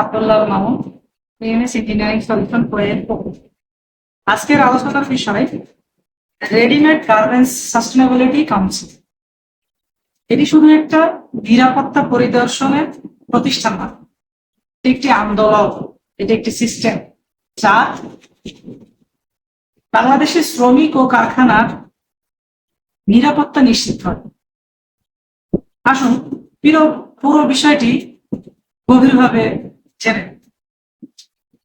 Abdullah Mamun BMS engineering solution আজকের আলোচনার বিষয় রেডিমেড গার্মেন্টস সাস্টেনেবিলিটি কাউন্সিল এটি শুধু একটা নিরাপত্তা পরিদর্শনের প্রতিষ্ঠান না একটি আন্দোলন, এটি একটি সিস্টেম যা বাংলাদেশের শ্রমিক ও কারখানার নিরাপত্তা নিশ্চিত করে। আসুন পুরো বিষয়টি গভীরভাবে জেনে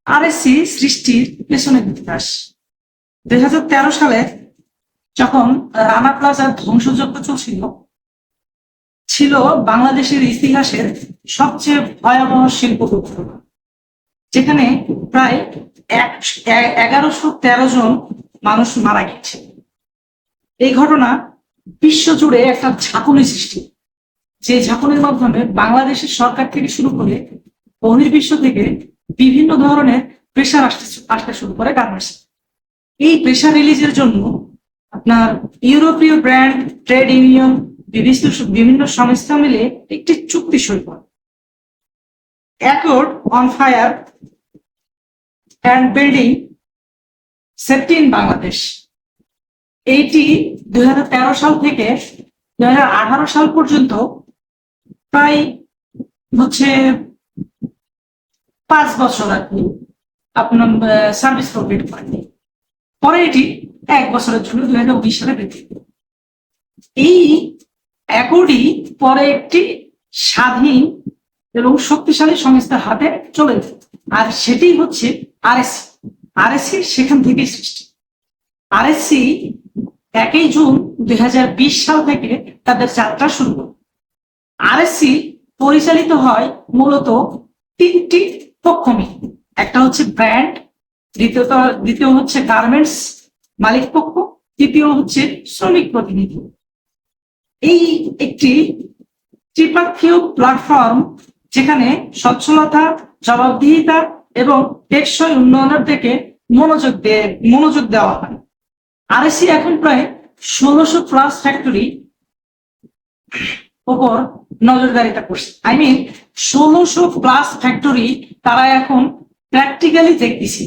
আরএসসি সৃষ্টির পেছনের ইতিহাস। দুই সালে যখন রানা প্লাজার ধ্বংসযজ্ঞ চলছিল, ছিল বাংলাদেশের ইতিহাসের সবচেয়ে ভয়াবহ শিল্প যেখানে প্রায় এগারোশো তেরো জন মানুষ মারা গেছে এই ঘটনা বিশ্বজুড়ে একটা ঝাঁকুনি সৃষ্টি, যে ঝাঁকুনির মাধ্যমে বাংলাদেশের সরকার থেকে শুরু করে বহির্বিশ্ব থেকে বিভিন্ন ধরনের প্রেশার আসতে আসতে শুরু করে গার্মেন্টস এই প্রেশার রিলিজের জন্য আপনার ইউরোপীয় ব্র্যান্ড ট্রেড ইউনিয়ন বিভিন্ন বিভিন্ন সংস্থা মিলে একটি চুক্তি সই করে। Accord on fire and building safety in Bangladesh এইটি দুই হাজার তেরো সাল থেকে দু হাজার আঠারো সাল পর্যন্ত প্রায় হচ্ছে পাঁচ বছর কি আপনার সার্ভিস প্রোভাইড করেনি পরে এটি এক বছরের জন্য দুই হাজার উনিশ সালে বৃদ্ধি এই অ্যাকর্ডই পরে একটি স্বাধীন এবং শক্তিশালী সংস্থার হাতে চলে যায় আর সেটি হচ্ছে আরএসসি আরএসসি সেখান থেকেই সৃষ্টি। আরএসসি একই জুন দুই হাজার বিশ সাল থেকে তাদের যাত্রা শুরু করে আরএসসি পরিচালিত হয় মূলত তিনটি পক্ষ মিলে একটা হচ্ছে ব্র্যান্ড দ্বিতীয়ত, দ্বিতীয় হচ্ছে গার্মেন্টস মালিক পক্ষ, তৃতীয় হচ্ছে শ্রমিক প্রতিনিধি। এই একটি ত্রিপাক্ষীয় প্ল্যাটফর্ম যেখানে সচ্ছলতা জবাবদিহিতা এবং টেকসই উন্নয়নের দিকে মনোযোগ দিয়ে, মনোযোগ দেওয়া হয়। আরএসসি এখন প্রায় ষোলোশো প্লাস ফ্যাক্টরি ওপর নজরদারিটা করছে। আই মিন ষোলোশো প্লাস ফ্যাক্টরি তারা এখন প্র্যাকটিক্যালি দেখতেছে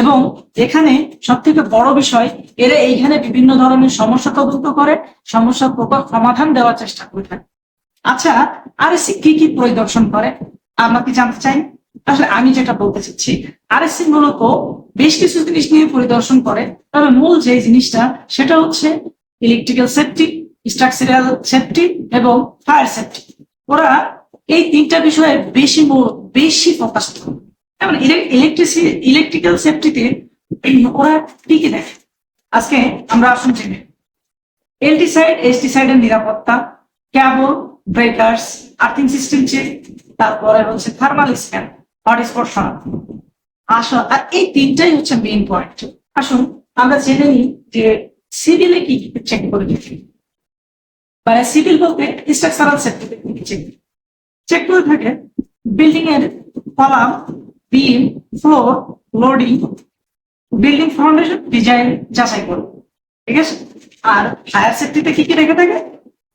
এবং এখানে সব থেকে বড় বিষয়, এরা এইখানে বিভিন্ন ধরনের সমস্যা তদন্ত করে সমস্যার প্রকল্প সমাধান দেওয়ার চেষ্টা করে থাকে। আচ্ছা আর এসি কি কি পরিদর্শন করে? আমরা কি জানতে চাই? আসলে আমি যেটা বলতে চাচ্ছি আরএসসি মূলত বেশ কিছু জিনিস নিয়ে পরিদর্শন করে, তবে মূল যে জিনিসটা, সেটা হচ্ছে ইলেকট্রিক্যাল সেফটি স্ট্রাকচারাল সেফটি এবং ফায়ার সেফটি ওরা এই তিনটা বিষয়ে বেশি বেশি ফোকাস ইলেকট্রিসি ইলেকট্রিক্যাল সেফটিতে ওরা কি কি দেখে। আজকে আমরা আসুন এলটি সাইড এসটি সাইডের নিরাপত্তা cable breakers earthing system check তারপরে হচ্ছে থার্মাল স্ক্যান হটস্পট শনাক্ত আসো, আর এই তিনটাই হচ্ছে মেইন পয়েন্ট আসুন, আমরা জেনে নিই যে সিভিলে কি চেক করে দেখি। মানে সিভিল বলতে স্ট্রাকচারাল চেক চেক করে? থাকে বিল্ডিং এর column beam floor loading building foundation design যাচাই করব ঠিক আছে? আর ফায়ার সেফটিতে কি কি রেখে থাকে?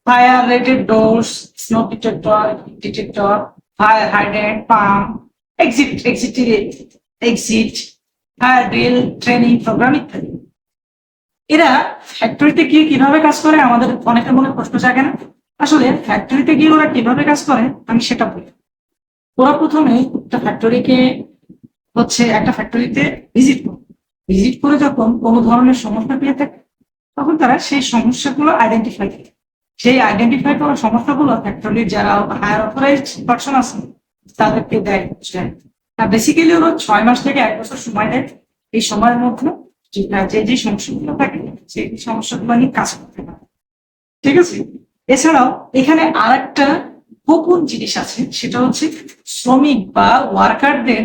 Fire rated doors snow detector detector fire hydrant pump exit exit exit fire drill training program ইত্যাদি। এরা ফ্যাক্টরিতে গিয়ে কীভাবে কাজ করে, আমাদের অনেকের মনে প্রশ্ন জাগে না। আসলে ফ্যাক্টরিতে গিয়ে ওরা কীভাবে কাজ করে, আমি সেটা বলি। ওরা প্রথমে একটা ফ্যাক্টরিকে হচ্ছে একটা ফ্যাক্টরিতে ভিজিট করে। ভিজিট করে যখন কোনো ধরনের সমস্যা পেয়ে থাকে, তখন তারা সেই সমস্যাগুলো আইডেন্টিফাই করে। সেই আইডেন্টিফাই করা সমস্যাগুলো ফ্যাক্টরির যারা হায়ার অথরাইজ পার্সন আছে, তাদেরকে দেয়। বেসিক্যালি ওরা ছয় মাস থেকে এক বছর সময় দেয়। এই সময়ের মধ্যে যে যে সমস্যাগুলো থাকে সেই সমস্যাগুলো নিয়ে কাজ করতে পারে ঠিক আছে? এছাড়াও এখানে আর একটা গোপন জিনিস আছে, সেটা হচ্ছে শ্রমিক বা ওয়ার্কারদের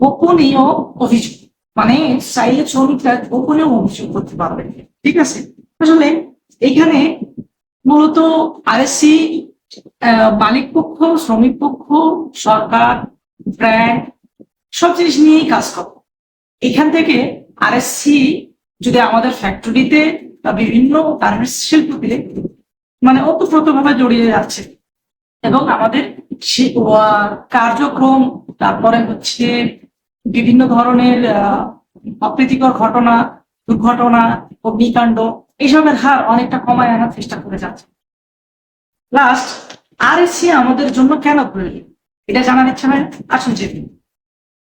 গোপনীয় অভিযোগ। মানে চাইলে শ্রমিকরা গোপনীয় অভিযোগ করতে পারবে ঠিক আছে? আসলে এখানে মূলত আরএসসি মালিক পক্ষ, শ্রমিক পক্ষ, সরকার, ব্র্যান্ড, সব জিনিস নিয়েই কাজ করে। এখান থেকে আরএসসি যদি আমাদের ফ্যাক্টরিতে বা বিভিন্ন গার্মেন্টস শিল্পতে মানে ওতপ্রোত ভাবে জড়িয়ে যাচ্ছে এবং আমাদের সে- কার্যক্রম, তারপরে হচ্ছে বিভিন্ন ধরনের অপ্রীতিকর ঘটনা, দুর্ঘটনা অগ্নিকাণ্ড এইসবের হার অনেকটা কমায় আনার চেষ্টা করে যাচ্ছে। লাস্ট আরএসসি আমাদের জন্য কেন প্রয়োজন? এটা জানার ইচ্ছা হয় আসুন নিই।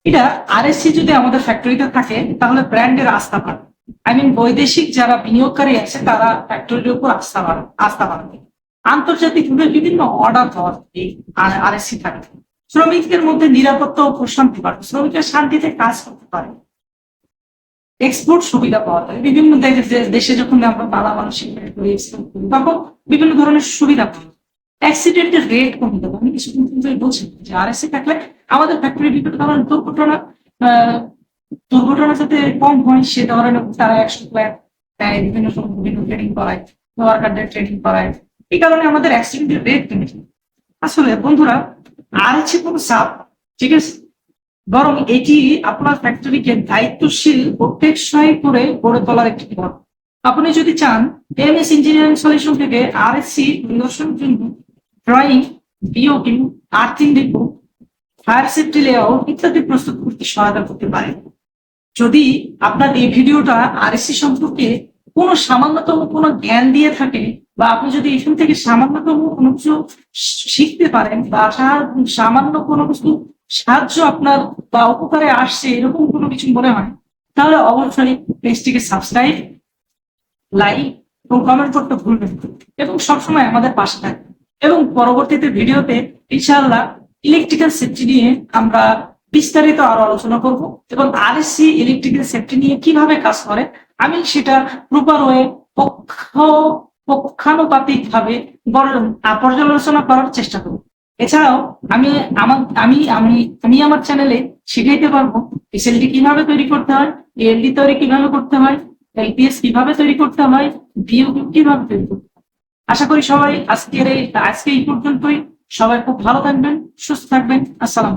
এটা আরএসসি যদি আমাদের ফ্যাক্টরিতে থাকে, তাহলে ব্র্যান্ডের আস্থা বাড়বে আই মিন বৈদেশিক যারা বিনিয়োগকারী আছে, তারা ফ্যাক্টরির উপর আস্থা বাড়বে আস্থা বাড়বে আন্তর্জাতিক বিভিন্ন অর্ডার হওয়ার এই আরএসসি থাকে। শ্রমিকদের মধ্যে নিরাপত্তা ও প্রশান্তি বাড়বে শ্রমিকরা শান্তিতে কাজ করতে পারে। এক্সপোর্ট সুবিধা পাওয়া যায়। বিভিন্ন দেশে যখন আমরা শিপমেন্ট করি, তখন বিভিন্ন ধরনের সুবিধা পাই অ্যাক্সিডেন্টের রেট কমে যাবে। আমি কিছুদিন পূর্বে বলছি যে আরএসসি থাকলে আমাদের ফ্যাক্টরি বিভিন্ন ধরনের দুর্ঘটনা দুর্ঘটনা যাতে কম হয়, সে ধরনের তারা একশো প্ল্যান দেয়, বিভিন্ন সময় বিভিন্ন ট্রেনিং করায় ওয়ার্কারদের ট্রেনিং করায়। এই কারণে আমাদের অ্যাক্সিডেন্টের রেট কমে যায়। আসলে বন্ধুরা আর হচ্ছে কোনো চাপ, ঠিক আছে? বরং এটি আপনার ফ্যাক্টরিকে দায়িত্বশীল ও টেকসই করে গড়ে তোলার একটি পথ। আপনি যদি চান এমএস ইঞ্জিনিয়ারিং সলিউশন থেকে আরএসসি পরিদর্শনের জন্য drawing BOT earthing report fire safety layout ইত্যাদি প্রস্তুত করতে সহায়তা করতে পারে। যদি আপনার এই ভিডিওটা আরএসসি সম্পর্কে কোনো সামান্যতম কোনো জ্ঞান দিয়ে থাকে বা আপনি যদি এখান থেকে সামান্যতম কোনো কিছু শিখতে পারেন বা সামান্য কোনো কিছু সাহায্য আপনার বা উপকারে আসছে এরকম কোনো কিছু মনে হয়, তাহলে অবশ্যই পেজটিকে সাবস্ক্রাইব লাইক এবং কমেন্ট করতে ভুলবেন এবং সবসময় আমাদের পাশে থাকবেন। এবং পরবর্তীতে ভিডিওতে ইনশাআল্লাহ ইলেকট্রিক্যাল সেফটি নিয়ে আমরা বিস্তারিত আরও আলোচনা করব এবং আরএসসি ইলেকট্রিক্যাল সেফটি নিয়ে কীভাবে কাজ করে, আমি সেটা প্রপার ওয়ে পক্ষ পক্ষানুপাতিক ভাবে পর্যালোচনা করার চেষ্টা করব। এছাড়াও আমি আমার আমি আমি আমি আমার চ্যানেলে শিখাইতে পারব এসএলডি কীভাবে তৈরি করতে হয় এলডি তৈরি কীভাবে করতে হয় এলপিএস কীভাবে তৈরি করতে হয় বিও কীভাবে তৈরি করতে হয়। আশা করি সবাই আজকের আজকে এই পর্যন্তই। সবাই খুব ভালো থাকবেন সুস্থ থাকবেন। আসসালাম